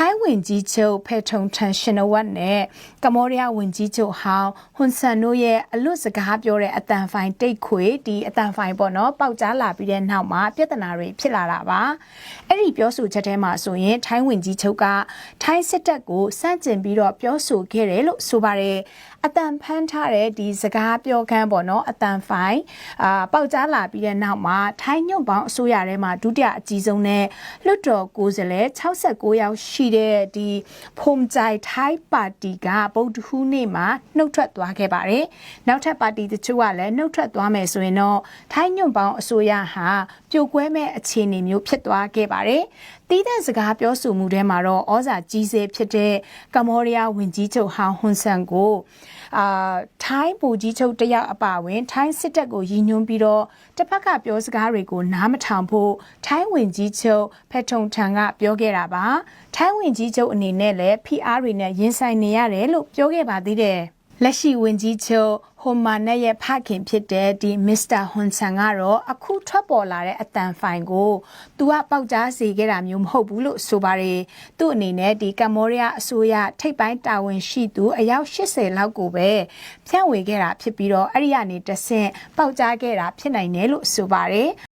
ထိုင်းဝင်ကြီးချုပ်ဖဲထုံထန်ရှင်နဝတ်နဲ့ကမ္ဘောဒီးယားဝင်ကြီးချုပ်ဟောင်းဟွန်ဆန်တို့ရဲ့အလွတ်စကားပြောတဲ့အတန်ဖိုင်တိတ်ခွေဒီအတန်ဖိုင်ပေါ့နော်ပေါက်ကြားလာပြီးတဲ့နောက်မှာပြဿနာတွေဖြစ်လာတာပါအဲ့ဒီပြောဆိုချက်ထဲမှာဆိုရင်ထိုင်းဝင်ကြီးချုပ်ကထိုင်းစစ်တပ်ကိုစန့်ကျင်ပြီးတော့ပြောဆိုခဲ့တယ်လို့ဆိုပါတယ်အတန်ဖန်းထားတဲ့ဒီစကားပြောခန်းပေါ့နော်အတန်ဖိုင်အာပေါက်ကြားလာပြီးတဲ့နောက်မှာထိုင်းညွန့်ပေါင်းအစိုးရထဲမှာဒုတိယအကြီးဆုံးနဲ့လွတ်တော်ကိုယ်စားလှယ်69ယောက်ရှိတဲ့ဒီဖုန်ကြိုင်ထိုင်းပါတီကဗုဒ္ဓဟူးနေ့မှာနှုတ်ထွက်သွားခဲ့ပါတယ်နောက်ထပ်ပါတီတချို့ကလည်းနှုတ်ထွက်သွားမယ်ဆိုရင်တော့ထိုင်းညွန့်ပေါင်းအစိုးရဟာပြိုကွဲမဲ့အခြေအနေမျိုးဖြစ်သွားခဲ့ပါတယ်တီးတဲ့စကားပြောဆိုမှုထဲမှာတော့ဩဇာကြီးစေဖြစ်တဲ့ကမ္ဘောဒီးယားဝန်ကြီးချုပ်ဟောင်းဟွန်ဆန်ကိုအာထိုင်းပူကြီးချုပ်တယောက်အပါဝင် ထိုင်းစစ်တပ်ကိုရည်ညွှန်းပြီးတော့တစ်ဖက်ကပြောစကားတွေကိုနားမထောင်ဖို့ထိုင်းဝန်ကြီးချုပ်ဖက်ထုံထန်ကပြောခဲ့တာပါထိုင်းဝန်ကြီးချုပ်အနေနဲ့လည်း PR တွေနဲ့ရင်ဆိုင်နေရတယ်လို့ပြောခဲ့ပါသေးတယ်လက်ရှိဝင်ကြီးချုပ်ဟိုမာနဲ့ရဲ့ဖခင်ဖြစ်တဲ့ဒီမစ္စတာဟွန်ဆန်ကတော့အခုထွက်ပေါ်လာတဲ့အတန်ဖိုင်ကို သူကပေါက်ကြားစေခဲ့တာမျိုးမဟုတ်ဘူးလို့ဆိုပါတယ်သူ့အနေနဲ့ဒီကမ္ဘောဒီးယားအစိုးရထိပ်ပိုင်းတာဝန်ရှိသူအယောက်80လောက်ကိုပဲဖြန့်ဝေခဲ့တာဖြစ်ပြီးတော့အဲ့ဒီကနေတဆင့်ပေါက်ကြားခဲ့တာဖြစ်နိုင်တယ်လို့ဆိုပါတယ်